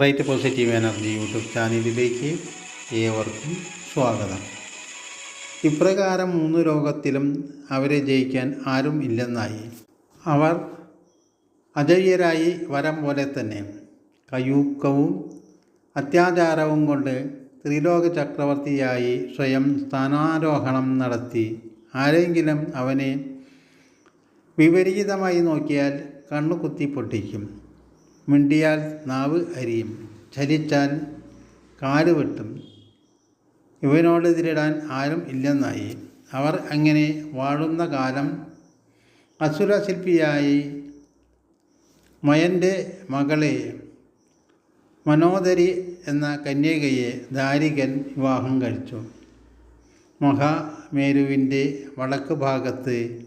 Right positive energy YouTube ചാനലിലേക്ക് ഏവർക്കും സ്വാഗതം. ഇപ്രകാരം മൂന്ന് ലോകത്തിലും അവരെ ജയിക്കാൻ ആരും ഇല്ലെന്നായി. അവർ അജയ്യരായി വരം പോലെ തന്നെ കയൂക്കവും അത്യാചാരവും കൊണ്ട് ത്രിലോക ചക്രവർത്തിയായി സ്വയം സ്ഥാനാരോഹണം നടത്തി ആരെങ്കിലും അവനെ വിപരീതമായി നോക്കിയാൽ കണ്ണു കുത്തി പൊട്ടിക്കും. മിണ്ടിയാൽ നാവ് അരിയും ചലിച്ചാൽ കാൽ വെട്ടും. ഇവനോട് തിരിടാൻ ആരും ഇല്ലെന്നായി. അവർ അങ്ങനെ വാഴുന്ന കാലം അസുരശില്പിയായി. മയന്റെ മകളെ മനോദരി എന്ന കന്യകയെ ദാരികൻ വിവാഹം കഴിച്ചു. മഹാമേരുവിന്റെ വടക്ക് ഭാഗത്ത്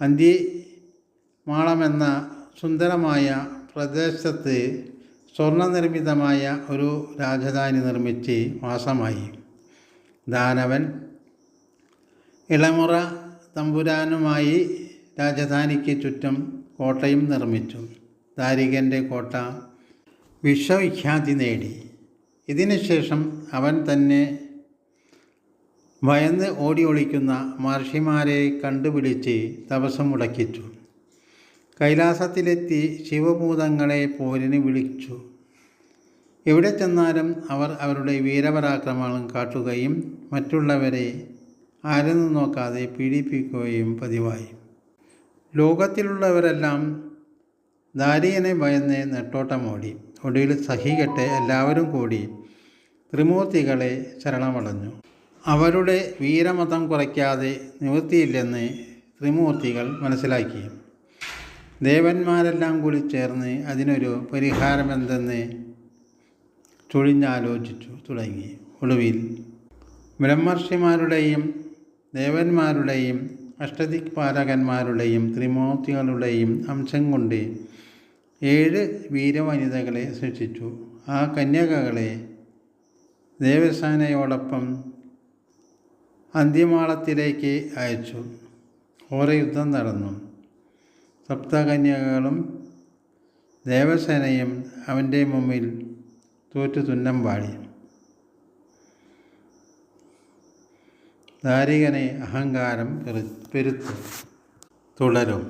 അന്തിമാളമെന്ന സുന്ദരമായ പ്രദേശത്ത് സ്വർണനിർമ്മിതമായ ഒരു രാജധാനി നിർമ്മിച്ച് വാസമായി. ദാനവൻ ഇളമുറ തമ്പുരാനുമായി രാജധാനിക്ക് ചുറ്റും കോട്ടയും നിർമ്മിച്ചു. ദാരികന്റെ കോട്ട വിശ്വവിഖ്യാതി നേടി. ഇതിനുശേഷം അവൻ തന്നെ ഭയന്ന് ഓടി ഒളിക്കുന്ന മഹർഷിമാരെ കണ്ടുപിടിച്ച് തപസം മുടക്കിച്ചു. കൈലാസത്തിലെത്തി ശിവഭൂതങ്ങളെ പോരിന് വിളിച്ചു. എവിടെ ചെന്നാലും അവർ അവരുടെ വീരപരാക്രമങ്ങൾ കാട്ടുകയും മറ്റുള്ളവരെ ആരെന്ന് നോക്കാതെ പീഡിപ്പിക്കുകയും പതിവായി. ലോകത്തിലുള്ളവരെല്ലാം ദാരിയനെ ഭയന്ന് നെട്ടോട്ടമോടി. ഒടുവിൽ സഹികെട്ട് എല്ലാവരും കൂടി ത്രിമൂർത്തികളെ ശരണമടഞ്ഞു അവരുടെ വീരമതം കുറയ്ക്കാതെ നിവൃത്തിയില്ലെന്ന് ത്രിമൂർത്തികൾ മനസ്സിലാക്കി. ദേവന്മാരെല്ലാം കൂടി ചേർന്ന് അതിനൊരു പരിഹാരമെന്തെന്ന് ചുഴിഞ്ഞാലോചിച്ചു തുടങ്ങി. ഒടുവിൽ ബ്രഹ്മർഷിമാരുടെയും ദേവന്മാരുടെയും അഷ്ടദിക്പാലകന്മാരുടെയും ത്രിമൂർത്തികളുടെയും അംശം കൊണ്ട് ഏഴ് വീരവനിതകളെ സൃഷ്ടിച്ചു. ആ കന്യകകളെ ദേവസേനയോടൊപ്പം അന്ത്യമാളത്തിലേക്ക് അയച്ചു. ഓരോ യുദ്ധം നടന്നു. സപ്തകന്യകകളും ദേവസേനയും അവന്റെ മുമ്പിൽ തോറ്റു തുന്നം പാടി ദാരികനെ അഹങ്കാരം പെരു പെരുത്തു തുടരും.